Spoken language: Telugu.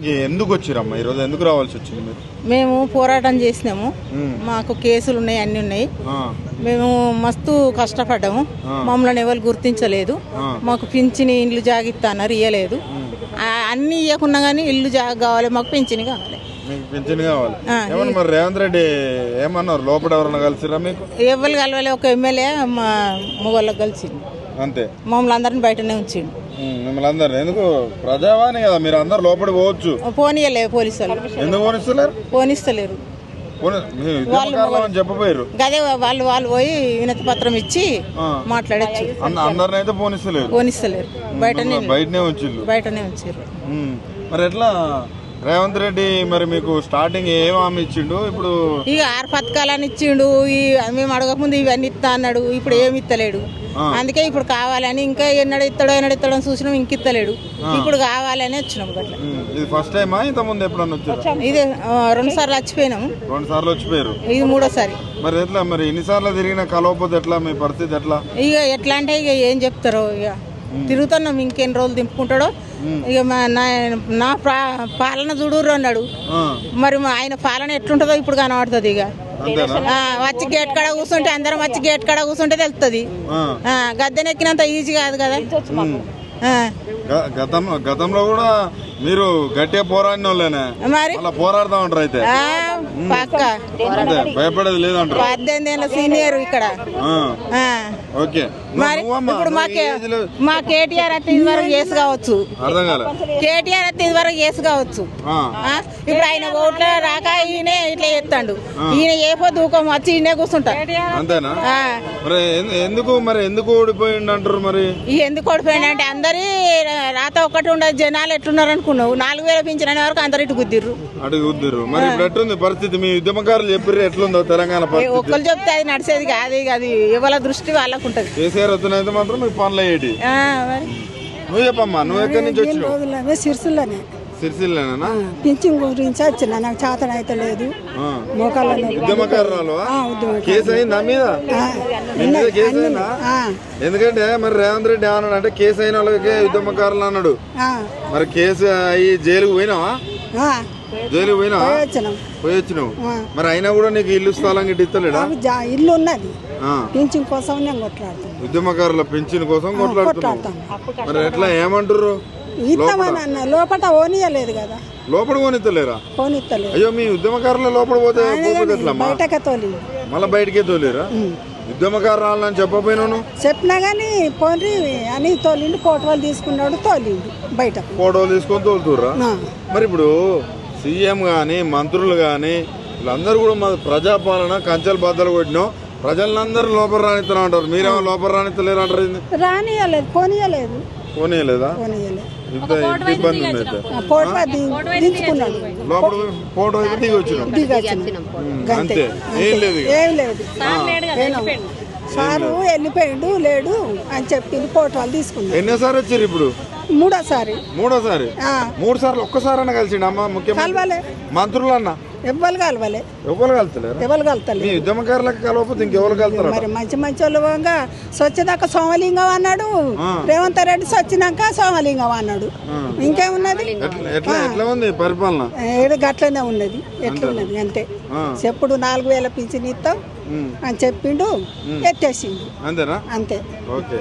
ఎందుకు వచ్చిరమ్మా? ఈరోజు ఎందుకు రావాల్సి వచ్చింది మీరు? మేము పోరాటం చేసినాము. మాకు కేసులు ఉన్నాయి అన్నీ ఉన్నాయి. మేము మస్తు కష్టపడ్డాము. మమ్మల్ని ఎవరు గుర్తించలేదు. మాకు పింఛని ఇల్లు జాగిత్తా అన్నారు ఇయ్యలేదు. అన్నీ ఇవ్వకున్నా కానీ ఇల్లు జాగ కావాలి మాకు పింఛని కావాలి. మీకు పింఛన్ కావాలి. ఆ, ఏమన్నా మరి రేవంత్ రెడ్డి ఏమన్నారు? లోపల ఎవరన్నా కలిసిరా మీకు? ఎవరు కలవాలి ఒక ఎమ్మెల్యే మా మొగోళ్ళకి కలిసిండు. అంతే. మమ్మల్ని అందరిని బయటనే ఉంచిండు. మిమ్మల్ని అందరు ఎందుకు? ప్రజావాణి కదా మీరు అందరు లోపలికి పోవచ్చు. పోనీయలే పోలీసు వాళ్ళు ఎందుకు పోనిస్తలేరు? పోనిస్తలేరు. చెప్పపోయారు గదే వాళ్ళు వాళ్ళు పోయి వినతి పత్రం ఇచ్చి. మాట్లాడచ్చు. అందరిని అయితే పోనిస్తలేరు. పోనిస్తలేరు. బయటనే బయటనే ఉంచిల్లు బయటనే ఉంచారు మరి ఎట్లా? రేవంత్ రెడ్డి మరి మీకు స్టార్టింగ్ ఏం హామీ ఇచ్చిండు? ఇప్పుడు ఇక ఆరు పథకాలని ఇచ్చిండు ఈ మేము అడగకముందు ఇవన్నీ ఇస్తా అన్నాడు ఇప్పుడు ఏమి ఇస్తలేడు. అందుకే ఇప్పుడు కావాలని ఇంకా ఎన్నడ ఇస్తాడో ఎన్నడ ఇస్తాడో అని చూసినాం ఇంక ఇస్తలేడు. ఇప్పుడు కావాలని వచ్చినాం ఇది ఫస్ట్ టైమా ఇంత ముందు ఎప్పుడన్నా వచ్చారు? ఇదే రెండు సార్లు చచ్చిపోయినాము రెండు సార్లు వచ్చిపోయారు. ఇది మూడోసారి. మరి ఎట్లా? మరి ఎన్నిసార్లు తిరిగినా కలవకపోతే ఎట్లా? మీ పరిస్థితి ఎట్లా? ఇక ఎట్లా అంటే ఇక ఏం చెప్తారో ఇక. తిరుగుతున్నాం ఇంకెన్ని రోజులు దింపుకుంటాడో? ఇక నా పాలన చూడుర్రు అన్నాడు. మరి ఆయన పాలన ఎట్లుంటుందో ఇప్పుడు కనబడుతుంది ఇక. వచ్చి గేట్ కాడ కూర్చుంటే అందరం వచ్చి గేట్ కాడ కూర్చుంటే తెలుస్తుంది గద్దెనెక్కినంత ఈజీ కాదు కదా. గతంలో గతంలో కూడా మీరు గట్టిగా పోరాడిన వాళ్ళేనే మరి? అలా పోరాడుతూ ఉంటారు అయితే. భయపడేది లేదంటారు. పద్దెనిమిది ఏళ్ళ సీనియర్ ఇక్కడ. ఓకే. మరి ఇప్పుడు మా కేటీఆర్ అయితే ఇది వరకు కేసు కావచ్చు. అర్థం కాలే. కేటీఆర్ అయితే కేసు కావచ్చు. ఇప్పుడు ఆయన ఓట్ల రాక ఈయన ఇట్లా చేస్తాడు. ఈయన ఏ ఊకం వచ్చి ఈయనే కూర్చుంటా. అంతేనా? ఎందుకు మరి ఎందుకు ఓడిపోయిండు అంటారు మరి ఎందుకు ఓడిపోయినా అంటే అందరి రాత ఒక్కటి ఉండదు జనాలు ఎట్లున్నారు అనుకున్నావు? నాలుగు వేల పింఛన్ వరకు అందరు ఇటు గుద్దిర్రు. అడుగు ఉద్దురు మరి ఇప్పుడు ఎట్లుంది పరిస్థితి? మీ ఉద్యమకారులు చెప్పారు ఎట్లుందో తెలంగాణ ఒక్కరు చెప్తే అది నడిచేది కాదు అది ఎవరి దృష్టి వాళ్ళకు ఉంటుంది. కేసీఆర్ వస్తున్నైతే మాత్రం మీకు పనులు అయ్యేటి. నువ్వు చెప్పమ్మా నువ్వు ఎక్కడి నుంచి వచ్చినావు? సిరిసిల్లనే. సిరిసిల్లేనా? పింఛన్ గురించి వచ్చిన నాకు చేతన అయితే లేదు మోకాళ్ళ. ఉద్యమకారురాలు. కేసు అయిందా మీద? కేసు ఎందుకంటే మరి రేవంత్ రెడ్డి ఏమన్నాడు అంటే కేసు అయిన వాళ్ళకే ఉద్యమకారులు అన్నాడు. మరి కేసు అయ్యి జైలుకు పోయినావా? జైలుకు పోయినావా? పోయి వచ్చినాం పోయి వచ్చినావు. మరి అయినా కూడా నీకు ఇల్లు స్థలం గిట్ట ఇస్తలేడా? నాకు జా ఇల్లు ఉన్నది. ఆ. పింఛన్ కోసం నేను కొట్లాడుతాను ఉద్యమకారుల పెన్షన్ కోసం కొట్లాడుతున్నావు. కొట్లాడతాను మరి ఎట్లా ఏమంటారు ఇస్తామని అన్న లోపల ఓనియలేదు కదా. లోపల పోనిత్తలేరా పోనిత్తలేదు అయ్యో మీ ఉద్యమకారుల లోపల పోతే బయటకే తోలి మళ్ళీ బయటికే తోలేరా? ఉద్యమకారులని చెప్పపోయినాను చెప్పినా కానీ పోన్రి అని తోలిండు కోటవాళ్ళు తీసుకున్నాడు తోలిండు బయటకు. ఫోటోలు తీసుకొని తోలుతుర్రా? మరి ఇప్పుడు సీఎం కానీ మంత్రులు కానీ వీళ్ళందరూ కూడా మా ప్రజాపాలన కంచెలు బద్దలు కొట్టినాం ప్రజలందరూ లోపల రానిత్తనం అంటారు. మీరేమో లోపల రానిత్తలేరు అంటారు? రానియలేదు పోనీయలేదు. పోనీయలేదా పోనీయలేదు ఇంత ఇంత ఇబ్బంది ఉంది అయితే కోటవా దించుకున్నాడు లోపల పోయి ఫోటో అయితే దిగి వచ్చినాం దిగొచ్చినాం. అంతే. ఏం లేదు ఇక. ఏం లేదు. సారు వెళ్ళిపోయిండు. లేడు అని చెప్పింది ఫోటోలు తీసుకున్నాం ఎన్నోసారి వచ్చారు ఇప్పుడు? మూడోసారి. మూడోసారి? ఆ, మూడు సార్లు ఒక్కసారి అన్న కలిసిండు అమ్మ ముఖ్యమంత్రి? కలవలే. మంత్రులు అన్న ఎవ్వరు కలవలే. ఎవరు కలుతలేరు? ఎవరు కలతలే మీ ఉద్యమకారులకు కలవకపోతే ఇంకెవరు కలుతారు మరి మంచి మంచి వాళ్ళు పోగా స్వచ్ఛదాకా సోమలింగం అన్నాడు. రేవంత్ రెడ్డి స్వచ్చినాక సోమలింగం అన్నాడు. ఇంకేమున్నది? ఎట్లా ఎట్లా ఎట్లా ఉంది పరిపాలన? ఏడు గట్లనే ఉన్నది. ఎట్లున్నది? అంతే. ఆ. చెప్పుడు నాలుగు వేల పింఛన్ ఇస్తాం. అని చెప్పిండు ఎత్తేసిండు. అంతేనా? అంతే. ఓకే.